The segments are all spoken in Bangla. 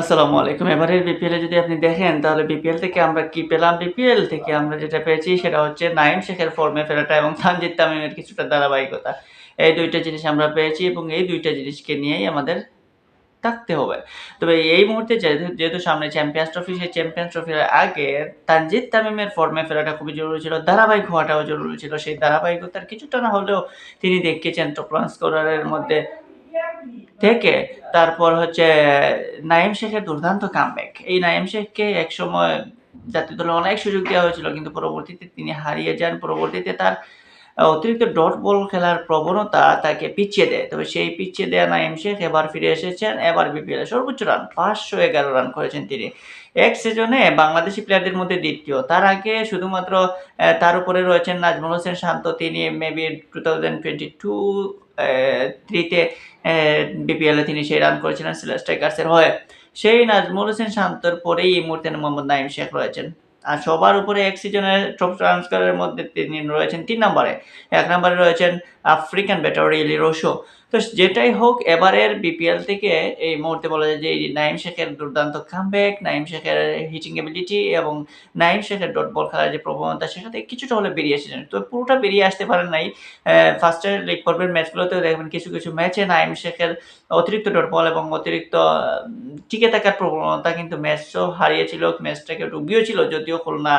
আসসালামু আলাইকুম। এবারের বিপিএল এ যদি আপনি দেখেন, তাহলে বিপিএল থেকে আমরা কি পেলাম? বিপিএল থেকে আমরা যেটা পেয়েছি সেটা হচ্ছে নাইম শেখের ফর্মে ফেরাটা এবং তানজিদ তামিমের কিছুটা ধারাবাহিকতা। এই দুইটা জিনিস আমরা পেয়েছি এবং এই দুইটা জিনিসকে নিয়েই আমাদের থাকতে হবে। তবে এই মুহূর্তে যেহেতু যেহেতু সামনে চ্যাম্পিয়ন্স ট্রফি সেই চ্যাম্পিয়ন্স ট্রফির আগে তানজিদ তামিমের ফর্মে ফেরাটা খুবই জরুরি ছিল, ধারাবাহিক হওয়াটাও জরুরি ছিল। সেই ধারাবাহিকতার কিছুটা না হলেও তিনি দেখিয়েছেন টপ রান স্কোরারের মধ্যে থেকে। তারপর হচ্ছে নাইম শেখের দুর্দান্ত কামব্যাক এই নাইম শেখকে একসময় জাতীয় দলে অনেক সুযোগ দেওয়া হয়েছিল, কিন্তু পরবর্তীতে তিনি হারিয়ে যান। পরবর্তীতে তার অতিরিক্ত ডট বল খেলার প্রবণতা তাকে পিছিয়ে দেয়। তবে সেই পিছিয়ে দেওয়া নাইম শেখ এবার ফিরে এসেছেন, এবার বিপিএল সর্বোচ্চ রান পাঁচশো এগারো রান করেছেন তিনি। এক সিজনে বাংলাদেশি প্লেয়ারদের মধ্যে দ্বিতীয়। তার আগে শুধুমাত্র তার উপরে রয়েছেন নাজমুল হোসেন শান্ত, তিনি maybe two thousand twenty two থ্রিতে বিপিএলে তিনি সেই রান করেছিলেন সিলেট স্ট্রাইকার্সের হয়ে। সেই নাজমুল হোসেন শান্তর পরেই এই মুহূর্তে মোহাম্মদ নাইম শেখ রয়েছেন। আর সবার উপরে এক সিজনের টপ ট্রান্সফারের মধ্যে তিনি রয়েছেন তিন নম্বরে। এক নম্বরে রয়েছেন আফ্রিকান ব্যাটারি ইলি রোশো। তো যেটাই হোক, এবারের বিপিএল থেকে এই মুহূর্তে বলা যায় যে নাইম শেখের দুর্দান্ত কামব্যাক নাইম শেখের হিটিং এবিলিটি এবং নাইম শেখের ডট বল খেলার যে প্রবণতা, সেটা থেকে কিছুটা হলে বেরিয়ে এসেছেন। তো পুরোটা বেরিয়ে আসতে পারেন নাই। ফার্স্টের লিগ পর্বের ম্যাচগুলোতেও দেখবেন কিছু কিছু ম্যাচে নাইম শেখের অতিরিক্ত ডট বল এবং অতিরিক্ত টিকে থাকার প্রবণতা কিন্তু ম্যাচও হারিয়েছিল ম্যাচটাকে ডুবিয়েও ছিল, যদিও খুলনা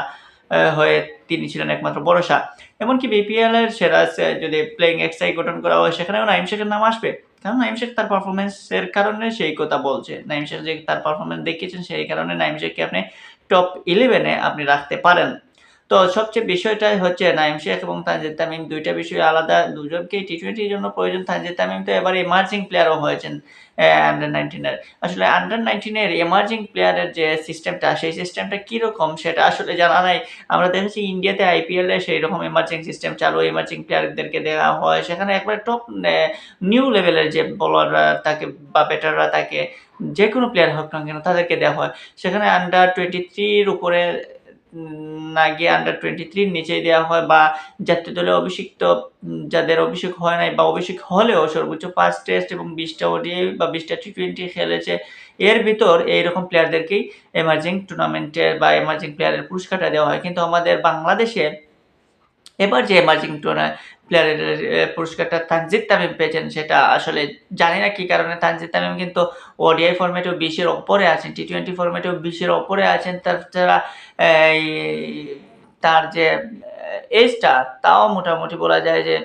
হয়ে তিনি ছিলেন একমাত্র ভরসা। এমনকি বিপিএল এর সেরা যদি প্লেইং এক্সাই গঠন করা হয়, সেখানেও নাইম শেখের নাম আসবে। কারণ নাইম শেখ তার পারফরমেন্সের কারণে সেই কথা বলছে। নাইম শেখ যে তার পারফরমেন্স দেখিয়েছেন, সেই কারণে নাইম শেখকে আপনি টপ ইলেভেনে আপনি রাখতে পারেন। তো সবচেয়ে বিষয়টাই হচ্ছে নাইম শেখ এবং তানজিদ তামিম, দুইটা বিষয় আলাদা। দুজনকেই টি টোয়েন্টির জন্য প্রয়োজন। তানজিদ তামিম তো এবার এমার্জিং প্লেয়ারও হয়েছেন আন্ডার নাইনটিনের আসলে আন্ডার নাইনটিনের এমার্জিং প্লেয়ারের যে সিস্টেমটা সেই সিস্টেমটা কীরকম সেটা আসলে জানা নাই। আমরা দেখেছি ইন্ডিয়াতে আইপিএলে সেই রকম এমার্জিং সিস্টেম চালু এমার্জিং প্লেয়ারদেরকে দেওয়া হয়। সেখানে একবারে টপ নিউ লেভেলের যে বলাররা তাকে বা ব্যাটাররা তাকে, যে কোনো প্লেয়ার হোক না কেন তাদেরকে দেওয়া হয়। সেখানে আন্ডার টোয়েন্টি থ্রির উপরে না গিয়ে আন্ডার টোয়েন্টি থ্রির নিচেই দেওয়া হয় বা জাতীয় দলে অভিষিক্ত যাদের অভিষেক হয় নাই বা অভিষেক হলেও সর্বোচ্চ পাঁচ টেস্ট এবং বিশটা ওডিআই বা বিশটা টি টোয়েন্টি খেলেছে, এর ভিতর এইরকম প্লেয়ারদেরকেই এমার্জিং টুর্নামেন্টের বা এমার্জিং প্লেয়ারের পুরস্কারটা দেওয়া হয়। কিন্তু আমাদের বাংলাদেশে এবার যে এমার্জিং প্লেয়ারের পুরস্কারটা তানজিদ তামিম পেয়েছেন, সেটা আসলে জানি না কি কারণে তানজিদ তামিম কিন্তু ওডিআই ফরম্যাটেও বিশের ওপরে আছেন টি টোয়েন্টি ফরম্যাটেও বিশের ওপরে আছেন তাছাড়া তার যে এজটা তাও মোটামুটি বলা যায় যে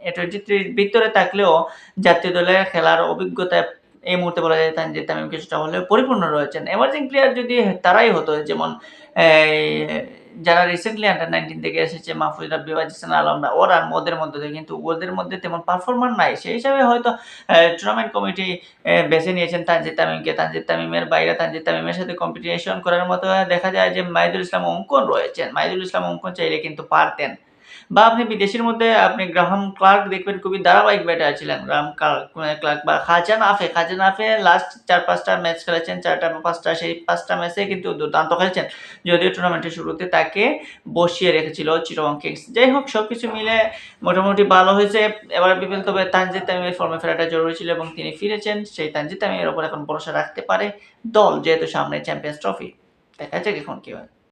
টোয়েন্টি থ্রির ভিতরে থাকলেও জাতীয় দলে খেলার অভিজ্ঞতা এই মুহূর্তে বলা যায় তানজিদ তামিম কিছুটা হলেও পরিপূর্ণ রয়েছেন। এমার্জিং প্লেয়ার যদি তারাই হতো, যেমন যারা রিসেন্টলি আন্ডার নাইনটিন থেকে এসেছে, মাহফুজ রাব্বি ওয়াজিসান আলমরা ওরা ওদের মধ্যে থেকে কিন্তু ওদের মধ্যে তেমন পারফরমার নাই। সেই হিসাবে হয়তো টুর্নামেন্ট কমিটি বেছে নিয়েছেন তানজিদ তামিমকে। তানজিদ তামিমের বাইরে তানজিদ তামিমের সাথে কম্পিটিশন করার মতো দেখা যায় যে মাহিদুল ইসলাম অঙ্কন রয়েছেন। মাহিদুল ইসলাম অঙ্কন চাইলে কিন্তু পারতেন। বা আপনি বিদেশের মধ্যে আপনি গ্রাহাম ক্লার্ক দেখবেন, খুবই ধারাবাহিক ব্যাটার ছিলেন। গ্রাহাম ক্লার্ক বা খাজান আফে খাজান আফে লাস্ট চার, পাঁচটা ম্যাচ খেলেছেন, চারটা বা পাঁচটা, সেই পাঁচটা ম্যাচে কিন্তু দুর্দান্ত খেলেছেন। যদিও টুর্নামেন্টের শুরুতে তাকে বসিয়ে রেখেছিল চিরং কিংস। যাই হোক সব কিছু মিলে মোটামুটি ভালো হয়েছে। এবার বিপিএল তবে তানজিদ তামিমের ফর্মে ফেরাটা জরুরি ছিল এবং তিনি ফিরেছেন। সেই তানজিদ তামিমের ওপর এখন ভরসা রাখতে পারে দল, যেহেতু সামনে চ্যাম্পিয়ন্স ট্রফি দেখা যাক এখন কী হয়।